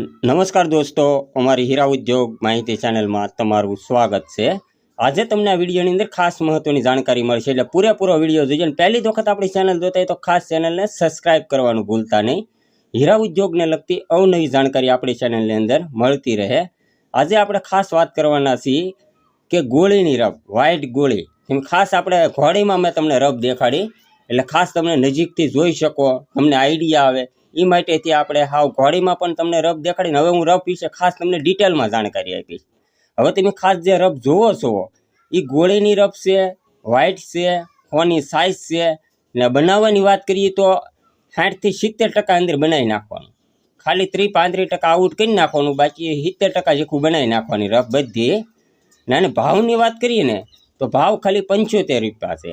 નમસ્કાર દોસ્તો, અમારી હીરા ઉદ્યોગ માહિતી ચેનલમાં તમારું સ્વાગત છે. આજે તમને આ વિડીયોની અંદર ખાસ મહત્વની જાણકારી મળશે. એટલે પૂરેપૂરો વીડિયો જોઈએ પહેલી વખત આપણી ચેનલ જોતા તો ખાસ ચેનલને સબસ્ક્રાઇબ કરવાનું ભૂલતા નહીં. હીરા ઉદ્યોગને લગતી અવનવી જાણકારી આપણી ચેનલની અંદર મળતી રહે. આજે આપણે ખાસ વાત કરવાના છીએ કે ગોળીની રબ વ્હાઇટ ગોળી. એમ ખાસ આપણે ઘોડીમાં મેં તમને રબ દેખાડી. એટલે ખાસ તમને નજીકથી જોઈ શકો, તમને આઈડિયા આવે. એ માટેથી આપણે હાવ ઘોડીમાં પણ તમને રબ દેખાડીને હવે હું રબ વિશે ખાસ તમને ડિટેલમાં જાણકારી આપીશ. હવે તમે ખાસ જે રબ જોવો છો એ ગોળીની રબ છે વ્હાઇટ છે ફોની સાઇઝ છે, ને બનાવવાની વાત કરીએ તો સાઠથી સિત્તેર ટકા અંદર બનાવી નાખવાનું. ખાલી ત્રીસ પાંત્રીસ ટકા આઉટ કરી નાખવાનું, બાકી સિત્તેર ટકા જેખું બનાવી નાખવાની રફ બધી. ને આને ભાવની વાત કરીએ ને, તો ભાવ ખાલી પંચોતેર રૂપિયા છે.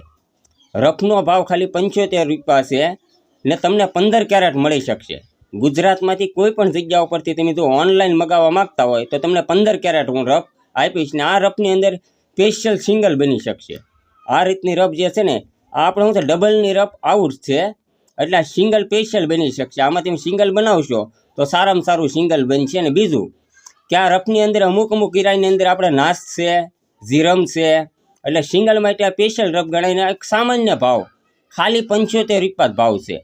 રફનો ભાવ ખાલી પંચોતેર રૂપિયા છે. ને તમને પંદર કેરેટ મળી શકશે. ગુજરાતમાંથી કોઈ પણ જગ્યા ઉપરથી તમે જો ઓનલાઈન મગાવવા માંગતા હોય તો તમને પંદર કેરેટ હું રફ આપીશ ને આ રફની અંદર સ્પેશિયલ સિંગલ બની શકશે. આ રીતની રફ જે છે ને, આ આપણે શું છે, ડબલની રફ આઉટ છે. એટલે સિંગલ સ્પેશિયલ બની શકશે. આમાં તમે સિંગલ બનાવશો તો સારામાં સારું સિંગલ બનશે. અને બીજું, કે આ રફની અંદર અમુક અમુક કિરાયની અંદર આપણે નાસ છે, ઝીરમ છે. એટલે સિંગલ માટે આ સ્પેશિયલ રફ ગણાઈને એક સામાન્ય ભાવ, ખાલી પંચોતેર રૂપિયા ભાવ છે.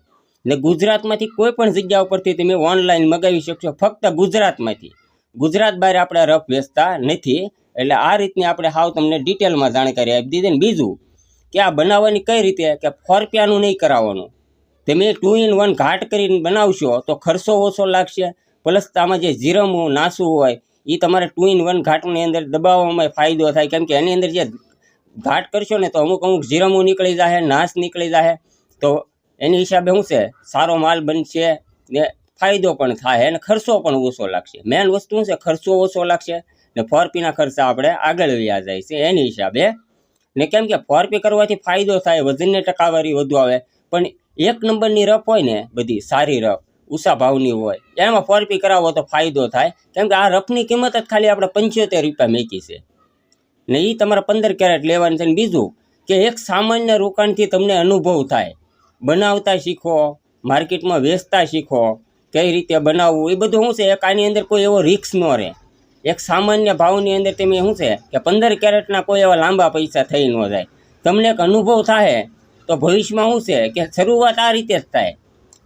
ને ગુજરાતમાંથી કોઈ પણ જગ્યા ઉપરથી તમે ઓનલાઈન મગાવી શકશો. ફક્ત ગુજરાતમાંથી. ગુજરાત બહાર આપણે રફ વેચતા નથી. એટલે આ રીતની આપણે હાવ તમને ડિટેલમાં જાણકારી આપી દીધી. ને બીજું કે આ બનાવવાની કઈ રીતે? કે ફોરપિયાનું નહીં કરાવવાનું. તમે ટુ ઇન વન ઘાટ કરીને બનાવશો તો ખર્ચો ઓછો લાગશે. પ્લસ આમાં જે જીરમું, નાસું હોય એ તમારે ટુ ઇન વન ઘાટની અંદર દબાવવામાં ફાયદો થાય. કેમ કે એની અંદર જે ઘાટ કરશો ને તો અમુક અમુક જીરમું નીકળી જાય નાશ નીકળી જાય તો એની હિસાબે શું છે? સારો માલ બનશે ને ફાયદો પણ થાય અને ખર્ચો પણ ઓછો લાગશે. મેન વસ્તુ શું છે? ખર્ચો ઓછો લાગશે ને ફોરપીના ખર્ચા આપણે આગળ વ્યા જાય છે એની હિસાબે. ને કેમ કે ફોરપી કરવાથી ફાયદો થાય, વજનની ટકાવારી વધુ આવે, પણ એક નંબરની રફ હોય ને બધી સારી રફ ઉષા ભાવની હોય, એમાં ફોરપી કરાવો તો ફાયદો થાય. કેમ કે આ રફની કિંમત જ ખાલી આપણે પંચોતેર રૂપિયા મેકી છે. ને એ તમારે પંદર કેરેટ લેવાની છે ને બીજું કે એક સામાન્ય રોકાણથી તમને અનુભવ થાય. બનાવતા શીખો, માર્કેટમાં વેચતા શીખો, કઈ રીતે બનાવવું, એ બધું શું છે? એક આની અંદર કોઈ એવો રિક્સ ન રહે. એક સામાન્ય ભાવની અંદર તમે શું છે કે પંદર કેરેટના કોઈ એવા લાંબા પૈસા થઈ ન જાય. તમને એક અનુભવ થાય તો ભવિષ્યમાં શું છે કે શરૂઆત આ રીતે જ થાય.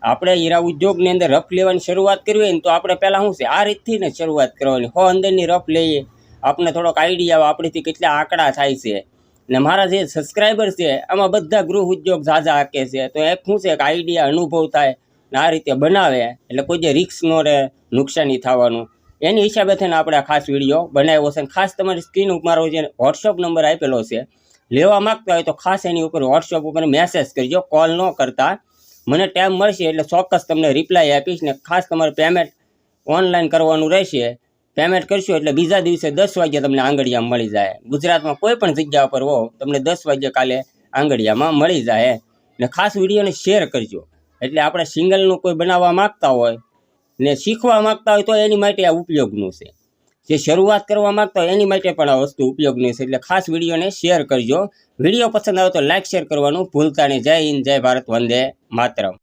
આપણે હીરા ઉદ્યોગની અંદર રફ લેવાની શરૂઆત કરવી હોય ને તો આપણે પહેલાં શું છે, આ રીતથી ને શરૂઆત કરવાની. હો, અંદરની રફ લઈએ. આપણે થોડોક આઈડિયા આવે, આપણીથી કેટલા આંકડા થાય છે. ને મારા જે સબસ્ક્રાઈબર છે, આમાં બધા ગૃહ ઉદ્યોગ ઝાઝા હાકે છે. તો એ શું છે કે આઈડિયા અનુભવ થાય ને આ રીતે બનાવે. એટલે કોઈ જે રિક્સ ન રહે, નુકસાની થવાનું. એની હિસાબે થઈને આપણે આ ખાસ વીડિયો બનાવ્યો છે. ખાસ તમારી સ્ક્રીન ઉપર મારો જે વોટ્સઅપ નંબર આપેલો છે, લેવા માગતા હોય તો ખાસ એની ઉપર વોટ્સઅપ ઉપર મેસેજ કરજો કોલ ન કરતા. મને ટાઈમ મળશે એટલે ચોક્કસ તમને રિપ્લાય આપીશ ને ખાસ તમારે પેમેન્ટ ઓનલાઈન કરવાનું રહેશે. પેમેન્ટ કરશો એટલે બીજા દિવસે દસ વાગ્યે તમને આંગળીયામાં મળી જાય. ગુજરાતમાં કોઈ પણ જગ્યા પર હો, તમને દસ વાગ્યે કાલે આંગળીયામાં મળી જાય. ને ખાસ વિડીયોને શેર કરજો. એટલે આપણે સિંગલનું કોઈ બનાવવા માગતા હોય, ને શીખવા માગતા હોય તો એની માટે આ ઉપયોગનું છે. જે શરૂઆત કરવા માગતા હોય એની માટે પણ આ વસ્તુ ઉપયોગની છે. એટલે ખાસ વિડીયોને શેર કરજો. વીડિયો પસંદ આવે તો લાઇક શેર કરવાનું ભૂલતા નહીં. જય હિન્દ, જય ભારત, વંદે માતરમ.